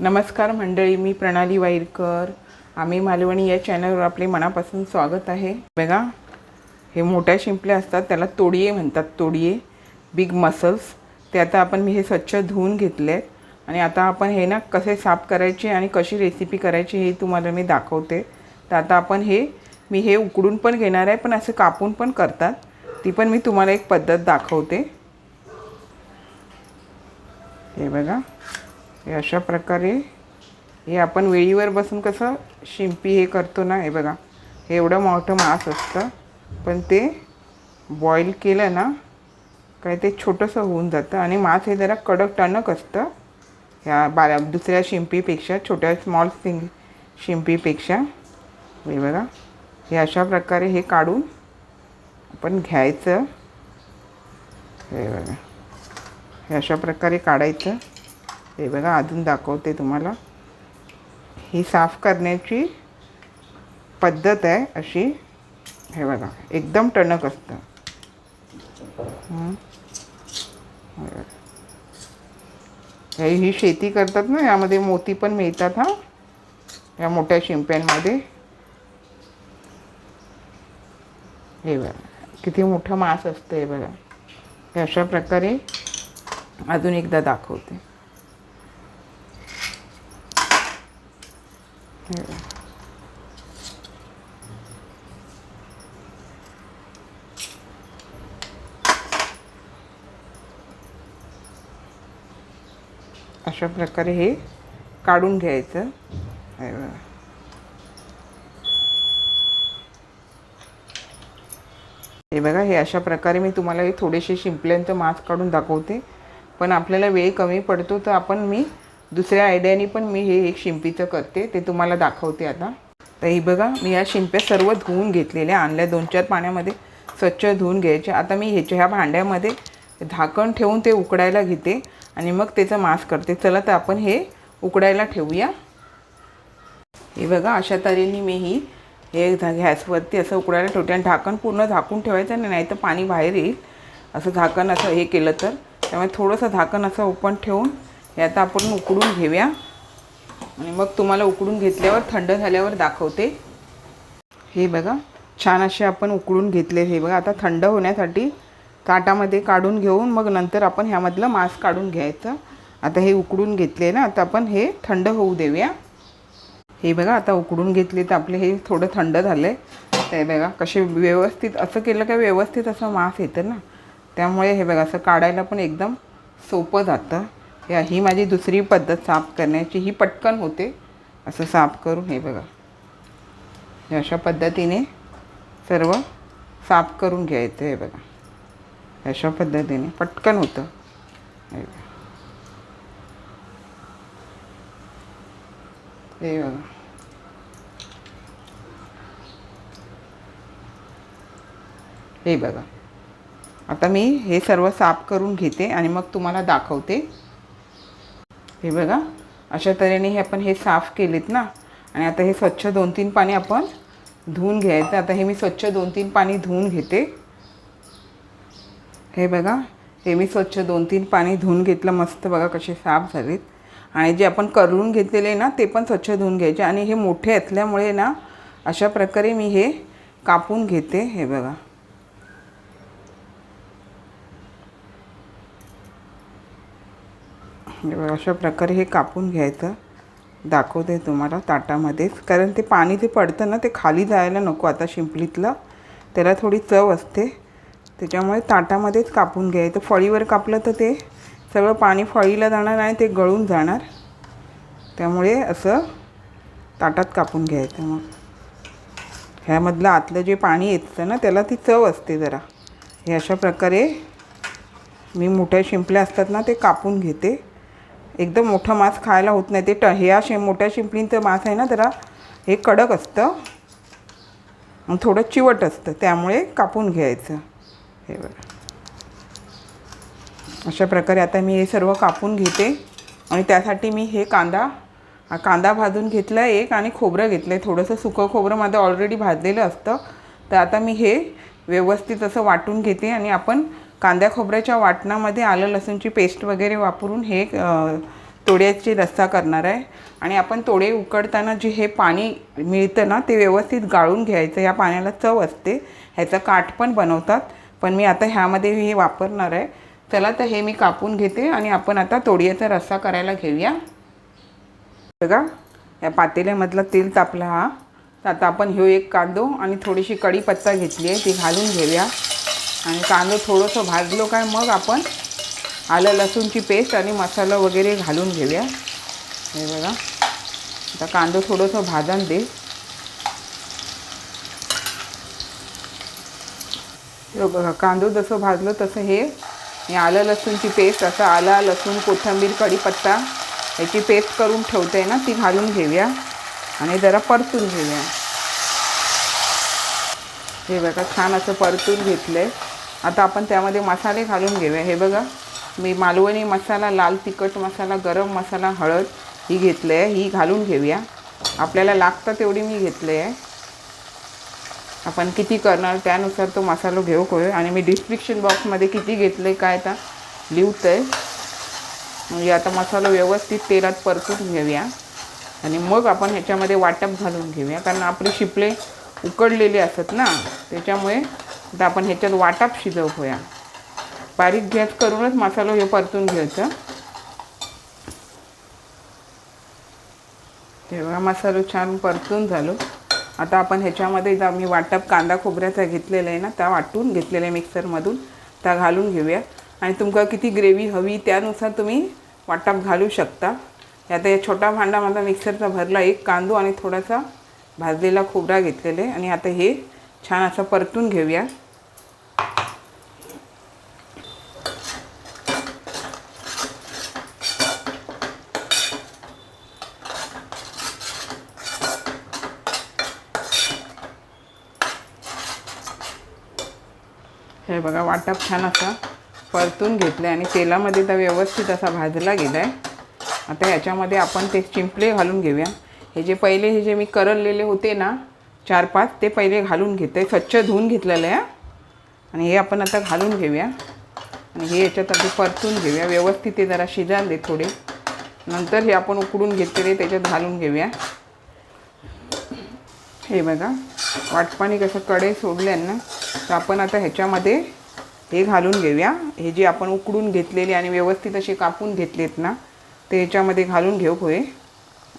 नमस्कार मंडळी मी प्रणाली वाईरकर. आम्ही मालवणी या चॅनलवर आपले मनापासून स्वागत आहे. बघा हे मोठ्या शिंपल्या असतात त्याला तोडिये म्हणतात तोडिये. बिग मसल्स ते आता आपण मी हे स्वच्छ धुवून घेतले आहेत आणि आता आपण हे ना कसे साफ करायचे आणि कशी रेसिपी करायची हे तुम्हाला मी दाखवते. तर आता आपण हे मी हे उकडून पण घेणार आहे पण असं कापून पण करतात. ती पण मी तुम्हाला एक पद्धत दाखवते. हे बघा. हे अशा प्रकारे हे आपण वेळीवर बसून कसं शिंपी हे करतो ना हे बघा. हे एवढं मोठं मांस असतं पण ते बॉईल केलं ना काय ते छोटंसं होऊन जातं. आणि मांस हे जरा कडक टणक असतं ह्या बारा दुसऱ्या शिंपीपेक्षा छोट्या स्मॉल सिंग शिंपीपेक्षा. हे बघा. हे अशा प्रकारे हे काढून आपण घ्यायचं. हे बघा. हे अशा प्रकारे काढायचं. हे बघा अजून दाखवते तुम्हाला. ही साफ करण्याची पद्धत आहे अशी. हे बघा एकदम टणक असतं. हे ही शेती करतात ना यामध्ये मोती पण मिळतात हां. या मोठ्या शिंप्यांमध्ये. हे बघा किती मोठं मांस असतं हे बघा. हे अशा प्रकारे अजून एकदा दाखवते. Here. अशा प्रकारे हे काढून घ्यायचं हे बघा. हे बघा हे अशा प्रकारे मी तुम्हाला हे थोडेसे शिंपल्यांचं मास्क काढून दाखवते पण आपल्याला वेळ कमी पडतो तर आपण मी दुसऱ्या आयडियाने पण मी हे एक शिंपीचं करते ते तुम्हाला दाखवते आता. तर ही बघा मी या शिंप्या सर्व धुवून घेतलेल्या आणल्या दोन चार पाण्यामध्ये स्वच्छ धुवून घ्यायचे. आता मी ह्याच्या ह्या भांड्यामध्ये झाकण ठेवून ते उकडायला घेते आणि मग त्याचं मास करते. चला तर आपण हे उकडायला ठेवूया. हे बघा अशा तऱ्हेने मी ही हे गॅसवरती असं उकडायला ठेवते आणि झाकण पूर्ण झाकून ठेवायचं नाही तर पाणी बाहेर येईल. असं झाकण असं हे केलं तर. त्यामुळे थोडंसं झाकण असं ओपन ठेवून हे आता आपण उकडून घेऊया. आणि मग तुम्हाला उकडून घेतल्यावर थंड झाल्यावर दाखवते. हे बघा छान असे आपण उकडून घेतले. हे बघा आता थंड होण्यासाठी ताटामध्ये काढून घेऊन मग नंतर आपण ह्यामधलं मांस काढून घ्यायचं. आता हे उकडून घेतले ना आता आपण हे थंड होऊ देऊया. हे बघा आता उकडून घेतले तर आपले हे थोडं थंड झालं आहे ते बघा कसे व्यवस्थित असं केलं का व्यवस्थित असं मांस येतं ना. त्यामुळे हे बघा असं काढायला पण एकदम सोपं जातं. हे ही माझी दुसरी पद्धत साफ करण्याची ही पटकन होते. असं साफ करून हे बघा. अशा पद्धतीने सर्व साफ करून घ्यायचं हे बघा. अशा पद्धतीने पटकन होतं. हे बघा. हे बघा. हे बघा. आता मी हे सर्व साफ करून घेते आणि मग तुम्हाला दाखवते. हे बघा अशा तऱ्हेने हे आपण हे साफ केलेत ना. आणि आता हे स्वच्छ दोन तीन पाणी आपण धुवून घ्यायचं. आता हे मी स्वच्छ दोन तीन पाणी धुवून घेते. हे बघा हे मी स्वच्छ दोन तीन पाणी धुवून घेतलं. मस्त बघा कसे साफ झालेत. आणि जे आपण करून घेतलेले ना ते पण स्वच्छ धुवून घ्यायचे. आणि हे मोठे असल्यामुळे ना अशा प्रकारे मी हे कापून घेते. हे बघा. बघा अशा प्रकारे हे कापून घ्यायचं. दाखवते तुम्हाला ताटामध्येच. कारण ते पाणी जे पडतं ना ते खाली जायला नको. आता शिंपलीतलं त्याला थोडी चव असते. त्याच्यामुळे ताटामध्येच कापून घ्यायचं. फळीवर कापलं तर ते सगळं पाणी फळीला जाणार आणि ते गळून जाणार. त्यामुळे असं ताटात कापून घ्यायचं मग. ह्यामधलं आतलं जे पाणी येतं ना त्याला ती चव असते जरा. हे अशा प्रकारे मी मोठ्या शिंपल्या असतात ना ते कापून घेते. एकदम मोठं मांस खायला होत नाही. ते ट ह्या शे मोठ्या शिंपलींचं मांस आहे ना जरा हे कडक असतं. थोडं चिवट असतं. त्यामुळे कापून घ्यायचं. हे बघा. अशा प्रकारे आता मी हे सर्व कापून घेते. आणि त्यासाठी मी हे कांदा कांदा भाजून घेतला आहे एक आणि खोबरं घेतलं आहे थोडंसं सुकं खोबरं माझं ऑलरेडी भाजलेलं असतं. तर आता मी हे व्यवस्थित असं वाटून घेते आणि आपण कांद्या खोबऱ्याच्या वाटणामध्ये आलं लसूणची पेस्ट वगैरे वापरून हे तोड्याची रस्सा करणार आहे. आणि आपण तोडे उकडताना जे हे पाणी मिळतं ना ते व्यवस्थित गाळून घ्यायचं. या पाण्याला चव असते. ह्याचं काठ पण बनवतात. पण मी आता ह्यामध्ये हे वापरणार आहे. चला तर हे मी कापून घेते आणि आपण आता तोडियाचा रस्सा करायला घेऊया. बघा या पातेल्यामधला तेल तापला हा. तर आता आपण ह्यो एक कांदो आणि थोडीशी कढीपत्ता घेतली आहे. ती घालून घेऊया. आणि कांदो थोडंसं भाजलो काय मग आपण आलं लसूणची पेस्ट आणि मसाला वगैरे घालून घेऊया. हे बघा. आता कांदो थोडंसं भाजून दे. बघा कांदो जसं भाजलं तसं हे आलं लसूणची पेस्ट असं आला लसूण कोथिंबीर कढीपत्ता याची पेस्ट करून ठेवते ना ती घालून घेऊया. आणि जरा परतून घेऊया. हे बघा छान असं परतून घेतलं आहे आता आपण त्यामध्ये मसाले घालून घेऊया. हे बघा मी मालवणी मसाला लाल तिखट मसाला गरम मसाला हळद ही घेतले आहे ही घालून घेऊया. आपल्याला लागतं तेवढी मी घेतले आहे आपण किती करणार त्यानुसार तो मसाला घेऊ करूया. आणि मी डिस्क्रिप्शन बॉक्समध्ये किती घेतलं आहे काय आता लिहतं आहे म्हणजे आता मसाला व्यवस्थित तेलात परतून घेऊया. आणि मग आपण ह्याच्यामध्ये वाटप घालून घेऊया. कारण आपले शिपले उकडलेले असतात ना त्याच्यामुळे आता आपण ह्याच्यात वाटप शिजवूया. बारीक गॅस करूनच मसालो हे परतून घ्यायचा. तेव्हा मसालो छान परतून झालो. आता आपण ह्याच्यामध्ये जा मी वाटप कांदा खोबऱ्याचा घेतलेला आहे ना त्या वाटून घेतलेल्या मिक्सरमधून. त्या घालून घेऊया. आणि तुमका किती ग्रेव्ही हवी त्यानुसार तुम्ही वाटप घालू शकता. आता या छोटा भांडा माझा मिक्सरचा भरला एक कांदो आणि थोडासा भाजलेला खोबरा घेतलेला आहे. आणि आता हे छान असं परतून घेऊया. हे बघा वाटप छान असा परतून घेतलं आहे आणि तेलामध्ये तर व्यवस्थित असा भाजला गेला आहे आता ह्याच्यामध्ये आपण ते चिंपले घालून घेऊया. हे जे पहिले हे जे मी करललेले होते ना चार पाच ते पहिले घालून घेते. स्वच्छ धुवून घेतलेलं आहे. आणि हे आपण आता घालून घेऊया. आणि हे याच्यात आधी परतून घेऊया. व्यवस्थित ते जरा शिजायला दे थोडे. नंतर हे आपण उकडून घेतलेले त्याच्यात घालून घेऊया. हे बघा. वाटपाणी कसं कडे सोडले ना तर आपण आता ह्याच्यामध्ये हे घालून घेऊया. हे जे आपण उकडून घेतलेले आणि व्यवस्थित असे कापून घेतलेत ना ते ह्याच्यामध्ये घालून घेऊ होय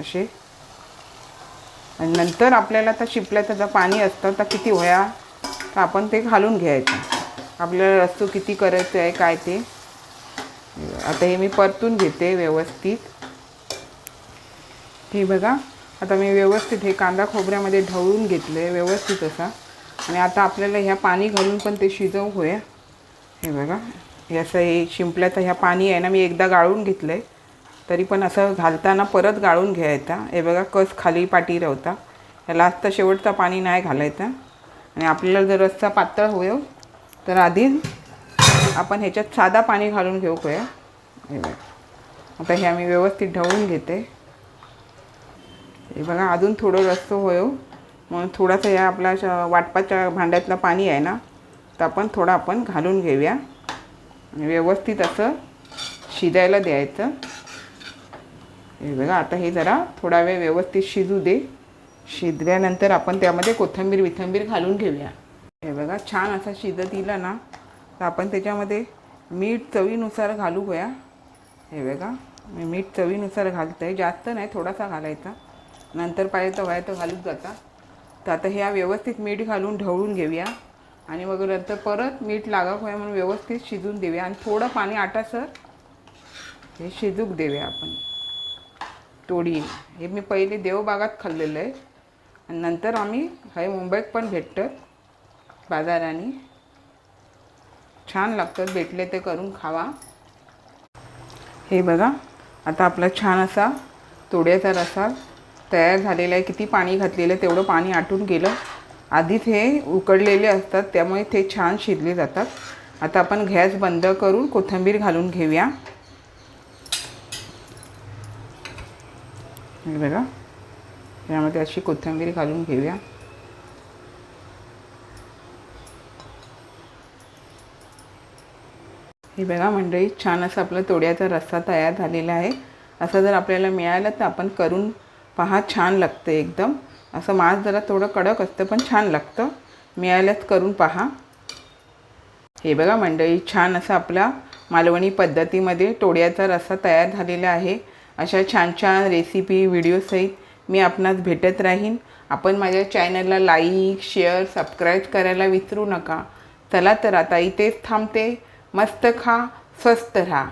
असे. आणि नंतर आपल्याला तर शिपल्याचं जर पाणी असतं तर किती होया? तर आपण ते घालून घ्यायचं. आपल्याला रस्तो किती करायचं आहे काय ते. आता हे मी परतून घेते व्यवस्थित. हे बघा आता मी व्यवस्थित हे कांदा खोबऱ्यामध्ये ढवळून घेतलं आहे व्यवस्थित असा. आणि आता आपल्याला ह्या पाणी घालून पण ते शिजवू होया. हे बघा हे असं हे शिंपल्याचं ह्या पाणी आहे ना मी एकदा गाळून घेतलं आहे तरी पण असं घालताना परत गाळून घ्यायचा. हे बघा कस खाली पाटी रवता. ह्याला आत्ता शेवटचा पाणी नाही घालायचा. आणि आपल्याला जर रस्सा पातळ होईल तर आधी आपण ह्याच्यात साधा पाणी घालून घेऊ करूया हे बघा. आता हे आम्ही व्यवस्थित ढवळून घेते. हे बघा अजून थोडं रस्स होयो म्हणून थोडासा या आपल्या श- वाटपाच्या भांड्यातलं पाणी आहे ना तर आपण थोडं आपण घालून घेऊया. आणि व्यवस्थित असं शिजायला द्यायचं. हे बघा आता हे जरा थोडा वेळ व्यवस्थित शिजू दे. शिजल्यानंतर आपण त्यामध्ये कोथिंबीर विथंबीर घालून घेऊया. हे बघा छान असा शिजत दिला ना तर आपण त्याच्यामध्ये मीठ चवीनुसार घालू घ्या हे बघा मी मीठ चवीनुसार घालते. जास्त नाही थोडासा घालायचा. नंतर पाहिजे तर व्हाय तर घालूच जाता. तर आता ह्या व्यवस्थित मीठ घालून ढवळून घेऊया. आणि मग नंतर परत मीठ लागक होया म्हणून व्यवस्थित शिजून देऊया. आणि थोडं पाणी आटासर हे शिजूक देऊया आपण. तोडी हे मी पहिले देवबागात खाल्लेलं आहे. आणि नंतर आम्ही हे मुंबईत पण भेटतं बाजाराने. छान लागतात. भेटले ते करून खावा. हे बघा. आता आपला छान असा तोड्याचा रसा तयार झालेला आहे. किती पाणी घातलेलं आहे. तेवढं पाणी आटून गेलं. आधीच हे उकडलेले असतात. त्यामुळे ते छान शिजले जातात. आता आपण गॅस बंद करून कोथिंबीर घालून घेऊया. हे बघा. यामध्ये अशी कोथिंबीर घालून घेऊया. हे बघा मंडळी छान असा आपला तोड्याचा रस्सा तयार झालेला आहे. असं जर आपल्याला मिळालं तर आपण करून पहा छान लागतं एकदम. असं मांस जरा थोडं कडक असतं पण छान लागतं. मिळालंच करून पहा. हे बघा मंडळी छान असा आपला मालवणी पद्धतीमध्ये टोळ्याचा रस्सा तयार झालेला आहे. अशा छान छान रेसिपी व्हिडिओसहित मी आपणास भेटत राहीन. आपण माझ्या चॅनलला लाईक शेअर सबस्क्राईब करायला विसरू नका. चला तर आता इथेच थांबते. मस्त खा स्वस्त राहा.